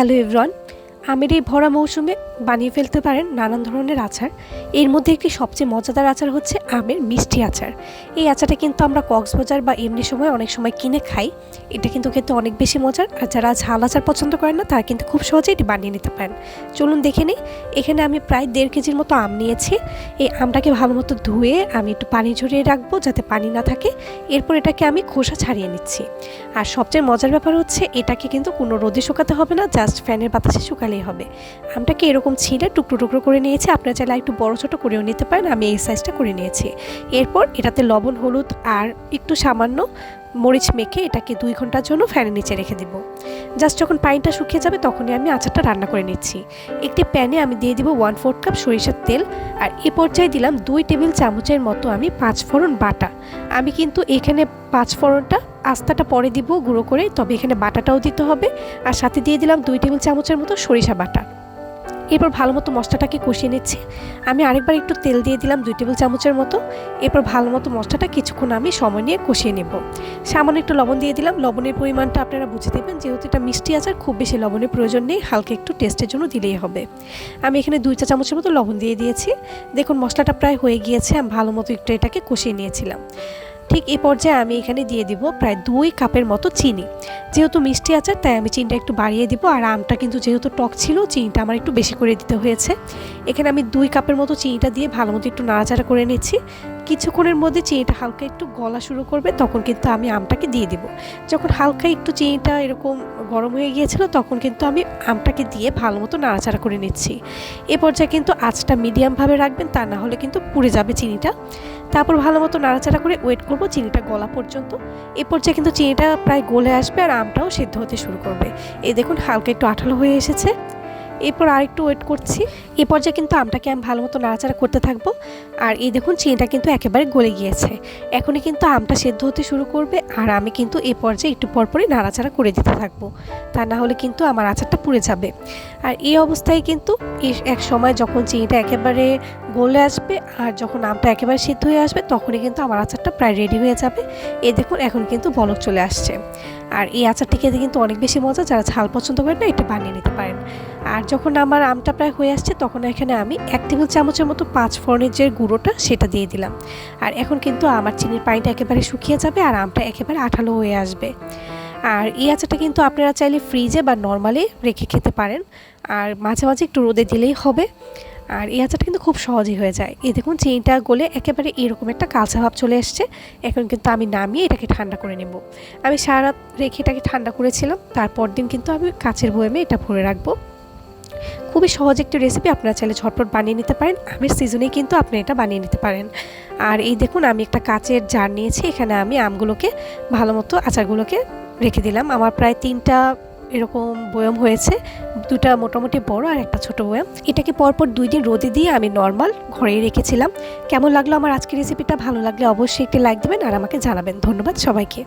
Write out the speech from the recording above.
Hello everyone আমের এই ভরা মৌসুমে বানিয়ে ফেলতে পারেন নানান ধরনের আচার। এর মধ্যে একটি সবচেয়ে মজাদার আচার হচ্ছে আমের মিষ্টি আচার। এই আচারটা কিন্তু আমরা কক্সবাজার বা এমনি সময় অনেক সময় কিনে খাই। এটা কিন্তু খেতে অনেক বেশি মজার। আর যারা ঝাল আচার পছন্দ করেন না, তারা কিন্তু খুব সহজেই এটি বানিয়ে নিতে পারেন। চলুন দেখে নিই, এখানে আমি প্রায় দেড় কেজির মতো আম নিয়েছি। এই আমটাকে ভালো মতো ধুয়ে আমি একটু পানি ঝরিয়ে রাখব যাতে পানি না থাকে। এরপর এটাকে আমি খোসা ছাড়িয়ে নিচ্ছি। আর সবচেয়ে মজার ব্যাপার হচ্ছে, এটাকে কিন্তু কোনো রোদে শুকাতে হবে না, জাস্ট ফ্যানের বাতাসে শুকালেই হবে। আমটাকে এরকম ছিলে টুকরো টুকরো করে নিয়েছি। আপনারা চাইলে একটু বড় ছোটো করেও নিতে পারেন। আমি এই সাইজটা করে নিয়েছি। এরপর এটাতে লবণ, হলুদ আর একটু সামান্য মরিচ মেখে এটাকে দুই ঘণ্টার জন্য ফ্যানের নিচে রেখে দিব। জাস্ট যখন পানিটা শুকিয়ে যাবে তখনই আমি আচারটা রান্না করে নিচ্ছি। একটি প্যানে আমি দিয়ে দিব ওয়ান ফোর্থ কাপ সরিষার তেল আর এ পর্যায়ে দিলাম দুই টেবিল চামচের মতো আমি পাঁচ ফোড়ন বাটা। আমি কিন্তু এখানে পাঁচ ফোড়নটা আস্তাটা পরে দিব গুঁড়ো করে, তবে এখানে বাটাটাও দিতে হবে। আর সাথে দিয়ে দিলাম দুই টেবিল চামচের মতো সরিষা বাটা। এরপর ভালো মতো মশলাটাকে কষিয়ে নিচ্ছি। আমি আরেকবার একটু তেল দিয়ে দিলাম দুই টেবিল চামচের মতো। এরপর ভালো মতো মশলাটা কিছুক্ষণ আমি সময় নিয়ে কষিয়ে নেব। সামান্য একটু লবণ দিয়ে দিলাম। লবণের পরিমাণটা আপনারা বুঝে দেবেন, যেহেতু এটা মিষ্টি আচার, খুব বেশি লবণের প্রয়োজন নেই, হালকা একটু টেস্টের জন্য দিলেই হবে। আমি এখানে দুই চা চামচের মতো লবণ দিয়ে দিয়েছি। দেখুন, মশলাটা প্রায় হয়ে গিয়েছে, আমি ভালো মতো একটু এটাকে কষিয়ে নিয়েছিলাম। ঠিক এই পর্যায়ে আমি এখানে দিয়ে দিব প্রায় দুই কাপের মতো চিনি। যেহেতু মিষ্টি আচার তাই আমি চিনিটা একটু বাড়িয়ে দিব। আর আমটা কিন্তু যেহেতু টক ছিল, চিনিটা আমার একটু বেশি করে দিতে হয়েছে। এখানে আমি দুই কাপের মতো চিনিটা দিয়ে ভালো মতো একটু নাড়াচাড়া করে নিচ্ছি। কিছুক্ষণের মধ্যে চিনিটা হালকা একটু গলা শুরু করবে, তখন কিন্তু আমি আমটাকে দিয়ে দিব। যখন হালকা একটু চিনিটা এরকম গরম হয়ে গিয়েছিল, তখন কিন্তু আমি আমটাকে দিয়ে ভালো মতো নাড়াচাড়া করে নিচ্ছি। এ পর্যায়ে কিন্তু আঁচটা মিডিয়ামভাবে রাখবেন, তা না হলে কিন্তু পুড়ে যাবে চিনিটা। তারপর ভালো মতো নাড়াচাড়া করে ওয়েট করব চিনিটা গলা পর্যন্ত। এ পর্যায়ে কিন্তু চিনিটা প্রায় গলে আসবে আর আমটাও সেদ্ধ হতে শুরু করবে। এই দেখুন, হালকা একটু আঠালো হয়ে এসেছে। এরপর আরেকটু ওয়েট করছি। এ পর্যায়ে কিন্তু আমটাকে আমি ভালো মতো নাড়াচাড়া করতে থাকব। আর এই দেখুন, চিনিটা কিন্তু একেবারে গলে গিয়েছে। এখনই কিন্তু আমটা সেদ্ধ হতে শুরু করবে আর আমি কিন্তু এ পর্যায়ে একটু পরপরই নাড়াচাড়া করে দিতে থাকব। তা না হলে কিন্তু আমার আচারটা পুড়ে যাবে। আর এই অবস্থায় কিন্তু এক সময় যখন চিনিটা একেবারে গলে আসবে আর যখন আমটা একেবারে সিদ্ধ হয়ে আসবে, তখনই কিন্তু আমার আচারটা প্রায় রেডি হয়ে যাবে। এই দেখুন, এখন কিন্তু বলক চলে আসছে। আর এই আচারটি খেতে কিন্তু অনেক বেশি মজা, যারা ঝাল পছন্দ করেন না, এটা বানিয়ে নিতে পারেন। আর যখন আমার আমটা প্রায় হয়ে আসছে, তখন এখানে আমি এক টেবিল চামচের মতো পাঁচ ফোড়নের যে গুঁড়োটা, সেটা দিয়ে দিলাম। আর এখন কিন্তু আমার চিনির পানিটা একেবারে শুকিয়ে যাবে আর আমটা একেবারে আঠালো হয়ে আসবে। আর এই আচারটা কিন্তু আপনারা চাইলে ফ্রিজে বা নর্মালি রেখে খেতে পারেন। আর মাঝে মাঝে একটু রোদে দিলেই হবে। আর এই আচারটা কিন্তু খুব সহজই হয়ে যায়। এই দেখুন চিনিটা গলে একেবারে এরকম একটা কালচা ভাব চলে এসছে। এখন কিন্তু আমি নামিয়ে এটাকে ঠান্ডা করে নেব। আমি সারা রেখে এটাকে ঠান্ডা করেছিলাম। তারপর দিন কিন্তু আমি কাচের বয়েমে এটা ভরে রাখব। খুবই সহজ একটি রেসিপি আপনারা চাইলে ঝটপট বানিয়ে নিতে পারেন। আমের সিজনে কিন্তু আপনি এটা বানিয়ে নিতে পারেন। আর এই দেখুন, আমি একটা কাচের জার নিয়েছি। এখানে আমি আমগুলোকে ভালো মতো, আচারগুলোকে রেখে দিলাম। আমার প্রায় তিনটা এরকম বয়ম হয়েছে। দুটা মোটামুটি বড় আর একটা ছোট বয়ম। এটাকে পরপর দুই দিন রোদে দিয়ে আমি নর্মাল ঘরেই রেখেছিলাম। কেমন লাগল আমার আজকের রেসিপিটা ভালো লাগলে অবশ্যই একটি লাইক দেবেন আর আমাকে জানাবেন। ধন্যবাদ সবাইকে।